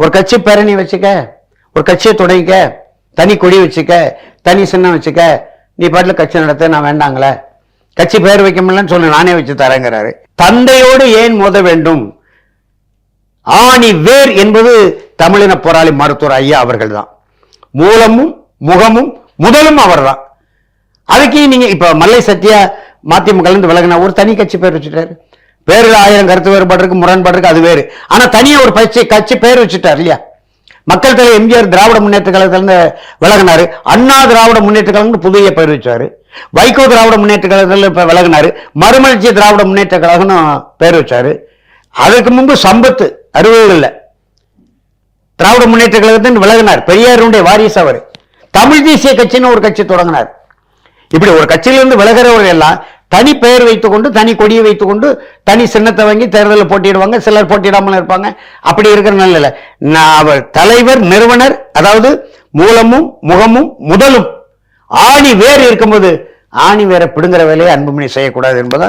ஒரு கட்சி பேரணி வச்சுக்க ஒரு கட்சியை தொடங்கிக்க தனி கொடி வச்சுக்க தனி சின்னம் வச்சுக்க நீ பாட்டில் கட்சி நடத்த நான் வேண்டாங்களே? கட்சி பேர் வைக்க முடியலன்னு சொல்லு நானே வச்சு தரேங்கிறாரு. தந்தையோடு ஏன் மோத வேண்டும்? ஆணி வேர் என்பது தமிழின போராளி மருத்துவர் ஐயா அவர்கள் தான் மூலமும் முகமும் முதலும் அவர் தான் அதுக்கு நீங்க இப்ப மல்லை சத்யா மதிமுக விலகினா ஒரு தனி கட்சி பேர் வச்சுட்டாரு. வேறு ஆயிரம் கருத்து வேறுபாடு இருக்கு முரண்பாடு இருக்கு அது வேறு. ஆனா தனியாக ஒரு பயிற்சி கட்சி பேர் வச்சுட்டார் இல்லையா? மக்கள் தலைவர் எம்ஜிஆர் திராவிட முன்னேற்ற கழகத்திலிருந்து விலகினாரு. அண்ணா திராவிட முன்னேற்ற கழகம் புதிய பேர் வச்சாரு. வைகோ திராவிட முன்னேற்ற கழகத்தில் இப்ப விலகினார். மறுமலர்ச்சி திராவிட முன்னேற்ற கழகம்னு பேர் வச்சாரு. அதுக்கு முன்பு சம்பத்து அறுபதுகளில் திராவிட முன்னேற்ற கழகத்தின் விலகினார். பெரியாருடைய வாரிசு அவர். தமிழ் தேசிய கட்சின்னு ஒரு கட்சி தொடங்கினார். இப்படி ஒரு கட்சியிலிருந்து விலகிறவர்கள் எல்லாம் தனி பெயர் வைத்துக்கொண்டு தனி கொடியை வைத்துக்கொண்டு தனி சின்னத்தை வாங்கி தேர்தலில் போட்டியிடுவாங்க சிலர் போட்டியிடாமல் இருப்பாங்க. அப்படி இருக்கிற நல்ல நான் அவர் தலைவர் நிறுவனர் அதாவது மூலமும் முகமும் முதலும் ஆணி வேர் இருக்கும்போது ஆணி வேற பிடுங்குற வேலையை அன்புமணி செய்யக்கூடாது என்பதா